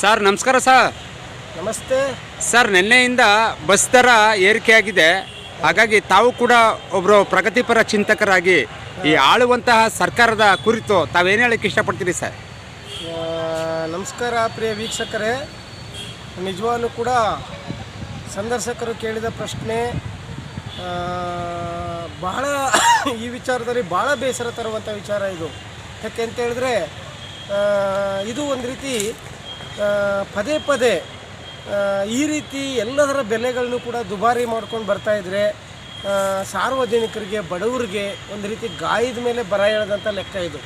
Sir ನಮಸ್ಕಾರ sir. ನಮಸ್ತೆ. Sir ನಿನ್ನೆಯಿಂದ ಬಸ್ ದರ ಏರಿಕೆಯಾಗಿದೆ. ಹಾಗಾಗಿ ತಾವು ಕೂಡ ಒಬ್ಬರು ಪ್ರಗತಿಪರ ಚಿಂತಕರಾಗಿ ಈ ಆಳುವಂತಹ ಸರ್ಕಾರದ ಕುರಿತು ತಾವೇನು ಹೇಳಕ್ಕೆ ಇಷ್ಟಪಡ್ತೀರಿ ಸರ್? ನಮಸ್ಕಾರ ಪ್ರಿಯ ವೀಕ್ಷಕರೇ. ನಿಜವಾಗ್ಲೂ ಕೂಡ ಸಂದರ್ಶಕರು ಕೇಳಿದ ಪ್ರಶ್ನೆ ಬಹಳ ಈ ವಿಚಾರದಲ್ಲಿ ಭಾಳ ಬೇಸರ ತರುವಂಥ ವಿಚಾರ ಇದು. ಯಾಕೆ ಅಂತ ಹೇಳಿದ್ರೆ ಇದು ಒಂದು ರೀತಿ ಪದೇ ಪದೇ ಈ ರೀತಿ ಎಲ್ಲದರ ಬೆಲೆಗಳನ್ನು ಕೂಡ ದುಬಾರಿ ಮಾಡ್ಕೊಂಡು ಬರ್ತಾ ಇದ್ದರೆ ಸಾರ್ವಜನಿಕರಿಗೆ, ಬಡವರಿಗೆ ಒಂದು ರೀತಿ ಗಾಯದ ಮೇಲೆ ಬರ ಎಳೆದಂಥ ಲೆಕ್ಕ ಇದು.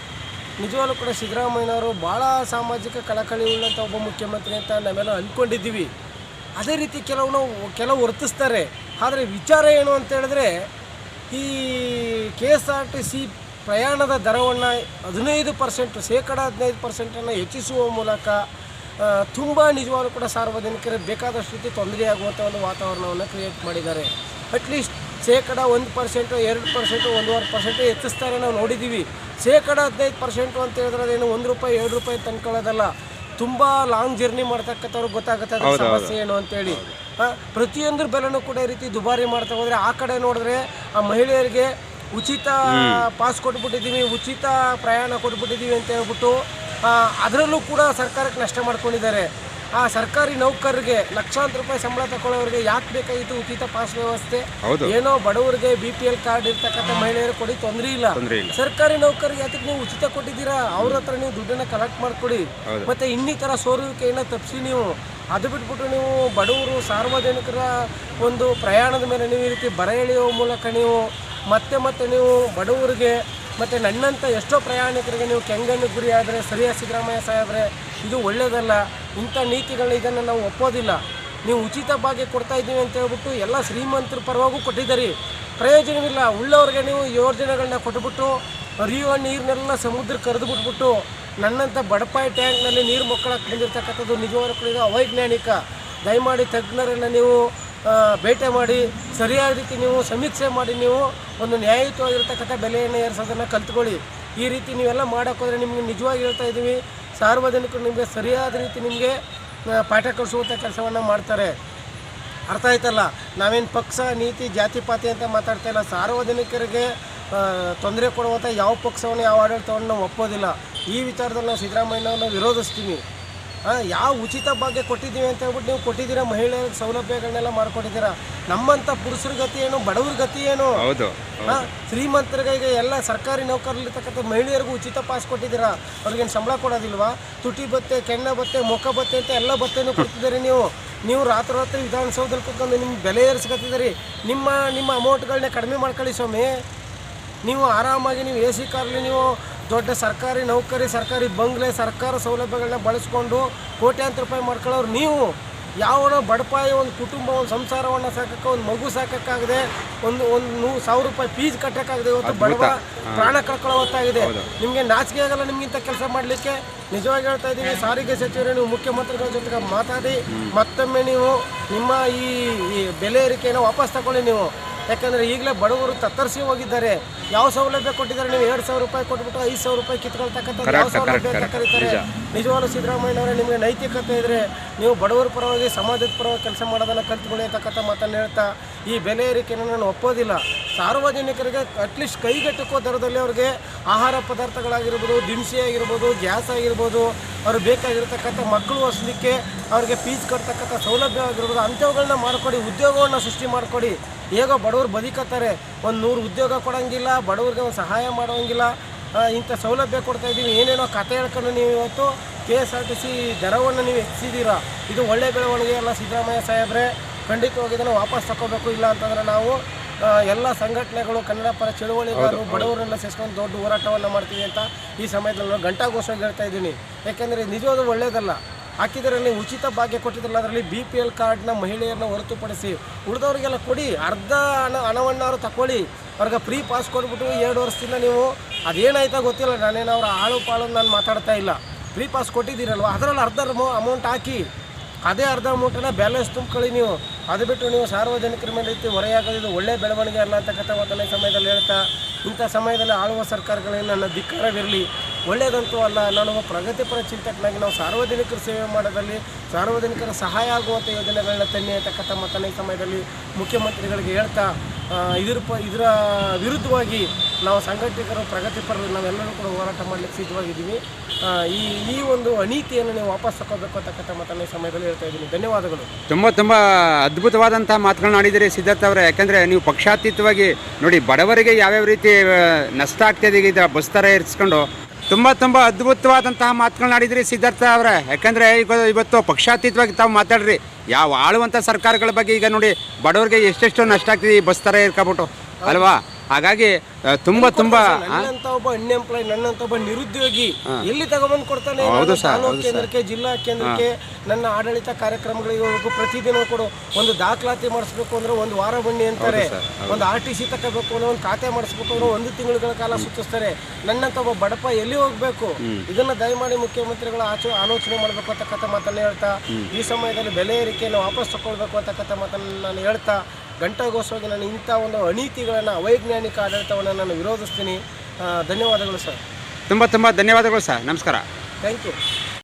ನಿಜವಾಗ್ಲೂ ಕೂಡ ಸಿದ್ದರಾಮಯ್ಯನವರು ಭಾಳ ಸಾಮಾಜಿಕ ಕಳಕಳಿ ಉಳ್ಳಂಥ ಒಬ್ಬ ಮುಖ್ಯಮಂತ್ರಿ ಅಂತ ನಾವೆಲ್ಲ ಅಂದ್ಕೊಂಡಿದ್ದೀವಿ ಅದೇ ರೀತಿ ಕೆಲವು ಕೆಲವು ವರ್ತಿಸ್ತಾರೆ. ಆದರೆ ವಿಚಾರ ಏನು ಅಂತ ಹೇಳಿದ್ರೆ, ಈ K S R T C ಪ್ರಯಾಣದ ದರವನ್ನು ಹದಿನೈದು ಪರ್ಸೆಂಟ್, ಶೇಕಡ ಹದಿನೈದು ಪರ್ಸೆಂಟನ್ನು ಹೆಚ್ಚಿಸುವ ಮೂಲಕ ತುಂಬ ನಿಜವಾಗ್ಲೂ ಕೂಡ ಸಾರ್ವಜನಿಕರು ಬೇಕಾದಷ್ಟು ರೀತಿ ತೊಂದರೆ ಆಗುವಂಥ ಒಂದು ವಾತಾವರಣವನ್ನು ಕ್ರಿಯೇಟ್ ಮಾಡಿದ್ದಾರೆ. ಅಟ್ಲೀಸ್ಟ್ ಶೇಕಡ ಒಂದು ಪರ್ಸೆಂಟು ಎರಡು ಪರ್ಸೆಂಟು ಒಂದೂವರೆ ಪರ್ಸೆಂಟು ಹೆಚ್ಚಿಸ್ತಾರೆ ನಾವು ನೋಡಿದ್ದೀವಿ ಶೇಕಡ ಹದಿನೈದು ಪರ್ಸೆಂಟು ಅಂತ ಹೇಳಿದ್ರೆ ಅದೇನು ಒಂದು ರೂಪಾಯಿ ಎರಡು ರೂಪಾಯಿ ತಂದ್ಕೊಳ್ಳೋದಲ್ಲ ತುಂಬ ಲಾಂಗ್ ಜರ್ನಿ ಮಾಡ್ತಕ್ಕಂಥವ್ರು ಗೊತ್ತಾಗುತ್ತೆ ಅದ್ರ ಸಮಸ್ಯೆ ಏನು ಅಂತೇಳಿ. ಹಾಂ ಪ್ರತಿಯೊಂದ್ರ ಬೆಲೆನೂ ಕೂಡ ಈ ರೀತಿ ದುಬಾರಿ ಮಾಡ್ತಾ ಹೋದರೆ ಆ ಕಡೆ ನೋಡಿದ್ರೆ ಆ ಮಹಿಳೆಯರಿಗೆ ಉಚಿತ ಪಾಸ್ ಕೊಟ್ಬಿಟ್ಟಿದ್ದೀವಿ ಉಚಿತ ಪ್ರಯಾಣ ಕೊಟ್ಬಿಟ್ಟಿದ್ದೀವಿ ಅಂತ ಹೇಳ್ಬಿಟ್ಟು ಅದರಲ್ಲೂ ಕೂಡ ಸರ್ಕಾರಕ್ಕೆ ನಷ್ಟ ಮಾಡ್ಕೊಂಡಿದ್ದಾರೆ. ಆ ಸರ್ಕಾರಿ ನೌಕರರಿಗೆ ಲಕ್ಷಾಂತರ ರೂಪಾಯಿ ಸಂಬಳ ತಗೊಳ್ಳೋರಿಗೆ ಯಾಕೆ ಬೇಕಾಗಿತ್ತು ಉಚಿತ ಪಾಸ್ ವ್ಯವಸ್ಥೆ? ಏನೋ ಬಡವರಿಗೆ ಬಿ ಪಿ ಎಲ್ ಕಾರ್ಡ್ ಇರ್ತಕ್ಕಂಥ ಮಹಿಳೆಯರು ಕೊಡಿ ತೊಂದರೆ ಇಲ್ಲ. ಸರ್ಕಾರಿ ನೌಕರಿಗೆ ಅದಕ್ಕೆ ನೀವು ಉಚಿತ ಕೊಟ್ಟಿದ್ದೀರಾ? ಅವ್ರ ಹತ್ರ ನೀವು ದುಡ್ಡನ್ನ ಕಲೆಕ್ಟ್ ಮಾಡಿಕೊಡಿ. ಮತ್ತೆ ಇನ್ನಿತರ ಸೋರುವಿಕೆಯನ್ನು ತಪ್ಪಿಸಿ ನೀವು. ಅದು ಬಿಟ್ಬಿಟ್ಟು ನೀವು ಬಡವರು ಸಾರ್ವಜನಿಕರ ಒಂದು ಪ್ರಯಾಣದ ಮೇಲೆ ನೀವು ಈ ರೀತಿ ಬರ ಎಳೆಯುವ ಮೂಲಕ ನೀವು ಮತ್ತೆ ಮತ್ತೆ ನೀವು ಬಡವರಿಗೆ ಮತ್ತು ನನ್ನಂಥ ಎಷ್ಟೋ ಪ್ರಯಾಣಿಕರಿಗೆ ನೀವು ಕೆಂಗಣ್ಣು ಗುರಿ ಆದರೆ, ಸರಿಯಾದ ಸಿದ್ದರಾಮಯ್ಯ ಸಾಹೇಬ್ರೆ, ಇದು ಒಳ್ಳೆಯದಲ್ಲ ಇಂಥ ನೀತಿಗಳನ್ನ ಇದನ್ನು ನಾವು ಒಪ್ಪೋದಿಲ್ಲ. ನೀವು ಉಚಿತ ಭಾಗ್ಯ ಕೊಡ್ತಾ ಇದ್ದೀವಿ ಅಂತ ಹೇಳ್ಬಿಟ್ಟು ಎಲ್ಲ ಶ್ರೀಮಂತರ ಪರವಾಗೂ ಕೊಟ್ಟಿದ್ದೀರಿ. ಪ್ರಯೋಜನವಿಲ್ಲ. ಉಳ್ಳವ್ರಿಗೆ ನೀವು ಯೋಜನೆಗಳನ್ನ ಕೊಟ್ಬಿಟ್ಟು, ಹರಿಯುವ ನೀರನ್ನೆಲ್ಲ ಸಮುದ್ರ ಕರೆದು ಬಿಟ್ಬಿಟ್ಟು ನನ್ನಂಥ ಬಡಪಾಯಿ ಟ್ಯಾಂಕ್ನಲ್ಲಿ ನೀರು ಮಕ್ಕಳಕ್ಕೆ ಬಂದಿರತಕ್ಕಂಥದ್ದು ನಿಜವಾದ ಕೂಡ ಅವೈಜ್ಞಾನಿಕ. ದಯಮಾಡಿ ತಜ್ಞರನ್ನು ನೀವು ಭೇಟಿ ಮಾಡಿ ಸರಿಯಾದ ರೀತಿ ನೀವು ಸಮೀಕ್ಷೆ ಮಾಡಿ ನೀವು ಒಂದು ನ್ಯಾಯಯುತವಾಗಿರ್ತಕ್ಕಂಥ ಬೆಲೆಯನ್ನು ಏರಿಸೋದನ್ನು ಕಲ್ತ್ಕೊಳ್ಳಿ. ಈ ರೀತಿ ನೀವೆಲ್ಲ ಮಾಡೋಕ್ಕೋದ್ರೆ ನಿಮಗೆ ನಿಜವಾಗಿ ಹೇಳ್ತಾ ಇದ್ದೀವಿ. ಸಾರ್ವಜನಿಕರು ನಿಮಗೆ ಸರಿಯಾದ ರೀತಿ ನಿಮಗೆ ಪಾಠ ಕಲಿಸುವಂಥ ಕೆಲಸವನ್ನು ಮಾಡ್ತಾರೆ. ಅರ್ಥ ಆಯ್ತಲ್ಲ? ನಾವೇನು ಪಕ್ಷ ನೀತಿ ಜಾತಿ ಪಾತಿ ಅಂತ ಮಾತಾಡ್ತಾ ಇಲ್ಲ. ಸಾರ್ವಜನಿಕರಿಗೆ ತೊಂದರೆ ಕೊಡುವಂಥ ಯಾವ ಪಕ್ಷವನ್ನು ಯಾವ ಆಡಳಿತವನ್ನು ನಾವು ಒಪ್ಪೋದಿಲ್ಲ. ಈ ವಿಚಾರದಲ್ಲಿ ನಾವು ಸಿದ್ದರಾಮಯ್ಯನವ್ರನ್ನ ವಿರೋಧಿಸ್ತೀವಿ. ಆ, ಯಾವ ಉಚಿತ ಭಾಗ್ಯ ಕೊಟ್ಟಿದ್ದೀವಿ ಅಂತ ಹೇಳ್ಬಿಟ್ಟು ನೀವು ಕೊಟ್ಟಿದ್ದೀರಾ ಮಹಿಳೆಯರ ಸೌಲಭ್ಯಗಳನ್ನೆಲ್ಲ ಮಾಡಿಕೊಟ್ಟಿದ್ದೀರಾ? ನಮ್ಮಂಥ ಪುರುಷರ ಗತಿ ಏನು ಬಡವ್ರ ಗತಿ ಏನು? ಹೌದು ಶ್ರೀಮಂತರಿಗೆ ಎಲ್ಲ ಸರ್ಕಾರಿ ನೌಕರಲ್ಲಿರ್ತಕ್ಕಂಥ ಮಹಿಳೆಯರಿಗೂ ಉಚಿತ ಪಾಸ್ ಕೊಟ್ಟಿದ್ದೀರಾ? ಅವ್ರಿಗೇನು ಸಂಬಳ ಕೊಡೋದಿಲ್ವಾ? ತುಟಿ ಬತ್ತೆ ಕೆಣ್ಣ ಬತ್ತೆ ಮುಖ ಬತ್ತೆ ಅಂತ ಎಲ್ಲ ಬತ್ತೆನೂ ಕೊಡ್ತಿದ್ದೀರಿ ನೀವು. ನೀವು ರಾತ್ರಿ ರಾತ್ರಿ ವಿಧಾನಸೌಧದಲ್ಲಿ ಕೂತ್ಕೊಂಡು ನಿಮ್ಮ ಬೆಲೆ ಏರಿಸ್ಕೊತಿದ್ದೀರಿ. ನಿಮ್ಮ ನಿಮ್ಮ ಅಮೌಂಟ್ಗಳನ್ನೇ ಕಡಿಮೆ ಮಾಡ್ಕೊಳ್ಳಿ ಸ್ವಾಮಿ. ನೀವು ಆರಾಮಾಗಿ ನೀವು ಎ ಸಿ ಕಾರಲ್ಲಿ ನೀವು ದೊಡ್ಡ ಸರ್ಕಾರಿ ನೌಕರಿ ಸರ್ಕಾರಿ ಬಂಗ್ಲೆ ಸರ್ಕಾರ ಸೌಲಭ್ಯಗಳನ್ನ ಬಳಸ್ಕೊಂಡು ಕೋಟ್ಯಾಂತರ ರೂಪಾಯಿ ಮಾಡ್ಕೊಳ್ಳೋರು ನೀವು. ಯಾವನೋ ಬಡಪಾಯಿ ಒಂದು ಕುಟುಂಬ ಒಂದು ಸಂಸಾರವನ್ನು ಸಾಕಕ್ಕೆ ಒಂದು ಮಗು ಸಾಕಕ್ಕಾಗದೆ ಒಂದು ಒಂದು ನೂ ಸಾವಿರ ರೂಪಾಯಿ ಫೀಸ್ ಕಟ್ಟಕ್ಕಾಗದೆ ಇವತ್ತು ಬಡವ ಪ್ರಾಣ ಕಳ್ಕೊಳ್ಳೋ ಹೊತ್ತಾಗಿದೆ. ನಿಮಗೆ ನಾಚಿಕೆ ಆಗಲ್ಲ ನಿಮಗಿಂತ ಕೆಲಸ ಮಾಡಲಿಕ್ಕೆ? ನಿಜವಾಗಿ ಹೇಳ್ತಾ ಇದ್ದೀನಿ ಸಾರಿಗೆ ಸಚಿವರೇ ನೀವು ಮುಖ್ಯಮಂತ್ರಿಗಳ ಜೊತೆಗೆ ಮಾತಾಡಿ ಮತ್ತೊಮ್ಮೆ ನೀವು ನಿಮ್ಮ ಈ ಈ ಬೆಲೆ ಏರಿಕೆಯನ್ನು ವಾಪಸ್ ತಗೊಳ್ಳಿ ನೀವು. ಯಾಕಂದರೆ ಈಗಲೇ ಬಡವರು ತತ್ತರಿಸಿ ಹೋಗಿದ್ದಾರೆ. ಯಾವ ಸೌಲಭ್ಯ ಕೊಟ್ಟಿದ್ದಾರೆ? ನೀವು ಎರಡು ಸಾವಿರ ರೂಪಾಯಿ ಕೊಟ್ಬಿಟ್ಟು ಐದು ಸಾವಿರ ರೂಪಾಯಿ ಕಿತ್ಕೊಳ್ತಕ್ಕಂಥ ಯಾವ ಸೌಲಭ್ಯ ಅಂತ ಕರೀತಾರೆ ನಿಜವಾಗ್ಲೂ ಸಿದ್ದರಾಮಯ್ಯನವರೇ ನಿಮಗೆ ನೈತಿಕತೆ ಇದ್ದರೆ ನೀವು ಬಡವರ ಪರವಾಗಿ ಸಮಾಜದ ಪರವಾಗಿ ಕೆಲಸ ಮಾಡೋದನ್ನು ಕಲ್ತ್ಕೊಳ್ಳಿ ಅಂತಕ್ಕಂಥ ಮಾತನ್ನು ಹೇಳ್ತಾ ಈ ಬೆಲೆ ಏರಿಕೆಯನ್ನು ನಾನು ಒಪ್ಪೋದಿಲ್ಲ. ಸಾರ್ವಜನಿಕರಿಗೆ ಅಟ್ಲೀಸ್ಟ್ ಕೈಗೆಟುಕೋ ದರದಲ್ಲಿ ಅವ್ರಿಗೆ ಆಹಾರ ಪದಾರ್ಥಗಳಾಗಿರ್ಬೋದು ದಿನಸಿ ಆಗಿರ್ಬೋದು ಗ್ಯಾಸ್ ಆಗಿರ್ಬೋದು ಅವ್ರಿಗೆ ಬೇಕಾಗಿರ್ತಕ್ಕಂಥ ಮಕ್ಕಳು ಹೊಸಲಿಕ್ಕೆ ಅವ್ರಿಗೆ ಫೀಸ್ ಕಟ್ತಕ್ಕಂಥ ಸೌಲಭ್ಯ ಆಗಿರ್ಬೋದು ಅಂಥವುಗಳನ್ನ ಮಾಡಿಕೊಡಿ ಉದ್ಯೋಗವನ್ನು ಸೃಷ್ಟಿ ಮಾಡಿಕೊಡಿ. ಹೇಗೋ ಬಡವರು ಬದುಕತ್ತಾರೆ. ಒಂದು ನೂರು ಉದ್ಯೋಗ ಕೊಡೋಂಗಿಲ್ಲ ಬಡವ್ರಿಗೆ ಒಂದು ಸಹಾಯ ಮಾಡೋಂಗಿಲ್ಲ ಇಂಥ ಸೌಲಭ್ಯ ಕೊಡ್ತಾ ಇದ್ದೀವಿ. ಏನೇನೋ ಕತೆ ಹೇಳ್ಕೊಂಡು ನೀವು ಇವತ್ತು K S R T C ದರವನ್ನು ನೀವು ಹೆಚ್ಚಿದ್ದೀರಾ ಇದು ಒಳ್ಳೆ ಬೆಳವಣಿಗೆ ಎಲ್ಲ ಸಿದ್ದರಾಮಯ್ಯ ಸಾಹೇಬ್ರೆ. ಖಂಡಿತವಾಗಿ ಇದನ್ನು ವಾಪಸ್ ತಗೋಬೇಕು ಇಲ್ಲ ಅಂತಂದ್ರೆ ನಾವು ಎಲ್ಲ ಸಂಘಟನೆಗಳು ಕನ್ನಡ ಪರ ಚಳುವಳಿಗಾರರು ಬಡವರನ್ನೆಲ್ಲ ಸೇರಿಸ್ಕೊಂಡು ದೊಡ್ಡ ಹೋರಾಟವನ್ನು ಮಾಡ್ತೀವಿ ಅಂತ ಈ ಸಮಯದಲ್ಲಿ ನಾನು ಘೋಷಣೆ ಹೇಳ್ತಾ ಇದ್ದೀನಿ. ಯಾಕೆಂದರೆ ನಿಜವಾದ ಒಳ್ಳೆಯದಲ್ಲ ಹಾಕಿದರಲ್ಲಿ ಉಚಿತ ಭಾಗ್ಯ ಕೊಟ್ಟಿದ್ರಲ್ಲ, ಅದರಲ್ಲಿ ಬಿ ಪಿ ಎಲ್ ಕಾರ್ಡ್ನ ಮಹಿಳೆಯರನ್ನ ಹೊರತುಪಡಿಸಿ ಉಳಿದವರಿಗೆಲ್ಲ ಕೊಡಿ. ಅರ್ಧ ಹಣ, ಹಣವನ್ನಾರು ತಗೊಳ್ಳಿ ಅವ್ರಿಗೆ ಫ್ರೀ ಪಾಸ್ ಕೊಟ್ಬಿಟ್ಟು ಎರಡು ವರ್ಷದಿಂದ ನೀವು ಅದೇನಾಯ್ತಾ ಗೊತ್ತಿಲ್ಲ. ನಾನೇನು ಅವ್ರ ಆಳು ಪಾಳು ನಾನು ಮಾತಾಡ್ತಾ ಇಲ್ಲ. ಫ್ರೀ ಪಾಸ್ ಕೊಟ್ಟಿದ್ದೀರಲ್ವ? ಅದರಲ್ಲಿ ಅರ್ಧ ಅಮೌಂಟ್ ಹಾಕಿ. ಅದೇ ಅರ್ಧ ಅಮೌಂಟನ್ನ ಬ್ಯಾಲೆನ್ಸ್ ತುಂಬ್ಕೊಳ್ಳಿ ನೀವು. ಅದು ಬಿಟ್ಟು ನೀವು ಸಾರ್ವಜನಿಕರ ಮೇಲೆ ರೀತಿ ಹೊರೆಯಾಗೋದು ಇದು ಒಳ್ಳೆ ಬೆಳವಣಿಗೆ ಅಲ್ಲ ಅಂತಕ್ಕಂಥ ಮಾತನ್ನ ಸಮಯದಲ್ಲಿ ಹೇಳ್ತಾ, ಇಂಥ ಸಮಯದಲ್ಲಿ ಆಳುವ ಸರ್ಕಾರಗಳೇ ನನ್ನ ಧಿಕ್ಕಾರವಿರಲಿ. ಒಳ್ಳೆಯದಂತೂ ಅಲ್ಲ. ನಾನು ಪ್ರಗತಿಪರ ಚಿಂತಕನಾಗಿ ನಾವು ಸಾರ್ವಜನಿಕರ ಸೇವೆ ಮಾಡೋದಲ್ಲಿ ಸಾರ್ವಜನಿಕರ ಸಹಾಯ ಆಗುವಂಥ ಯೋಜನೆಗಳನ್ನ ತನ್ನಿ ಅಂತಕ್ಕಂಥ ಮತನ ಈ ಸಮಯದಲ್ಲಿ ಮುಖ್ಯಮಂತ್ರಿಗಳಿಗೆ ಹೇಳ್ತಾ ಇದ್ರ ಪ, ಇದರ ವಿರುದ್ಧವಾಗಿ ನಾವು ಸಂಘಟಕರು ಪ್ರಗತಿಪರರು ನಾವೆಲ್ಲರೂ ಕೂಡ ಹೋರಾಟ ಮಾಡಲಿಕ್ಕೆ ಸಿದ್ಧವಾಗಿದ್ದೀವಿ. ಈ ಈ ಒಂದು ಅನೀತಿಯನ್ನು ನೀವು ವಾಪಸ್ ತಗೋಬೇಕು ಅಂತಕ್ಕಂಥ ಮತನ ಈ ಸಮಯದಲ್ಲಿ ಹೇಳ್ತಾ ಇದ್ದೀನಿ. ಧನ್ಯವಾದಗಳು. ತುಂಬ ತುಂಬ ಅದ್ಭುತವಾದಂಥ ಮಾತುಗಳನ್ನ ಆಡಿದಿರಿ ಸಿದ್ಧಾರ್ಥ ಅವರೇ. ಯಾಕೆಂದರೆ ನೀವು ಪಕ್ಷಾತೀತವಾಗಿ ನೋಡಿ ಬಡವರಿಗೆ ಯಾವ್ಯಾವ ರೀತಿ ನಷ್ಟ ಆಗ್ತಿದೆ ಈಗ ಬಸ್ ಥರ ಇರಿಸ್ಕೊಂಡು ತುಂಬ ತುಂಬ ಅದ್ಭುತವಾದಂತಹ ಮಾತುಗಳನ್ನ ಆಡಿದಿರಿ ಸಿದ್ಧಾರ್ಥ ಅವರೇ. ಯಾಕಂದರೆ ಈಗ ಇವತ್ತು ಪಕ್ಷಾತೀತವಾಗಿ ತಾವು ಮಾತಾಡ್ರಿ. ಯಾವ ಆಳುವಂಥ ಸರ್ಕಾರಗಳ ಬಗ್ಗೆ ಈಗ ನೋಡಿ ಬಡವರಿಗೆ ಎಷ್ಟೆಷ್ಟು ನಷ್ಟ ಆಗ್ತಿದೆ ಈ ಬಸ್ ಥರ ಇರ್ಕೊಬಿಟ್ಟು ಅಲ್ವಾ? ಹಾಗಾಗಿ ತುಂಬಾ ತುಂಬ? ನನ್ನಂತ ಒಬ್ಬ ಅನ್ಎಂಪ್ಲಾಯ್ ನನ್ನಂತ ಒಬ್ಬ ನಿರುದ್ಯೋಗಿ ಎಲ್ಲಿ ತಗೊಂಡ್ ಕೊಡ್ತಾನೆ ಹೌದು ನಾನು ಸರ್, ತಾಲೂಕು ಹೌದು ಕೇಂದ್ರಕ್ಕೆ ಜಿಲ್ಲಾ ಕೇಂದ್ರಕ್ಕೆ ನನ್ನ ಆಡಳಿತ ಕಾರ್ಯಕ್ರಮಗಳಿಗೆ ಹೋಗ್ಬೇಕು ಪ್ರತಿದಿನ ಕೊಡು. ಒಂದು ದಾಖಲಾತಿ ಮಾಡಿಸ್ಬೇಕು ಅಂದ್ರೆ ಒಂದು ವಾರ ಬನ್ನಿ ಅಂತಾರೆ. ಒಂದು ಆರ್ ಟಿ ಸಿ ತಗೋಬೇಕು ಅಂದ್ರೆ ಒಂದು ಖಾತೆ ಮಾಡಿಸ್ಬೇಕು ಅಂದ್ರೆ ಒಂದು ತಿಂಗಳುಗಳ ಕಾಲ ಸೂಚಿಸ್ತಾರೆ. ನನ್ನಂತ ಒಬ್ಬ ಬಡಪ ಎಲ್ಲಿ ಹೋಗ್ಬೇಕು? ಇದನ್ನ ದಯಮಾಡಿ ಮುಖ್ಯಮಂತ್ರಿಗಳ ಆಚ ಆಲೋಚನೆ ಮಾಡಬೇಕು ಅಂತಕ್ಕಂಥ ಮಾತನ್ನ ಹೇಳ್ತಾ ಈ ಸಮಯದಲ್ಲಿ ಬೆಲೆ ಏರಿಕೆಯನ್ನು ವಾಪಸ್ ತಗೊಳ್ಬೇಕು ಅಂತಕ್ಕಂಥ ಮಾತನ್ನ ನಾನು ಹೇಳ್ತಾ ಗಂಟೆಗೋಸ್ಕರ ನಾನು ಇಂಥ ಒಂದು ಅನೀತಿಗಳನ್ನು ಅವೈಜ್ಞಾನಿಕ ಆಡಳಿತವನ್ನು ನಾನು ವಿರೋಧಿಸ್ತೀನಿ. ಧನ್ಯವಾದಗಳು ಸರ್. ತುಂಬ ತುಂಬ ಧನ್ಯವಾದಗಳು ಸರ್. ನಮಸ್ಕಾರ. Thank you.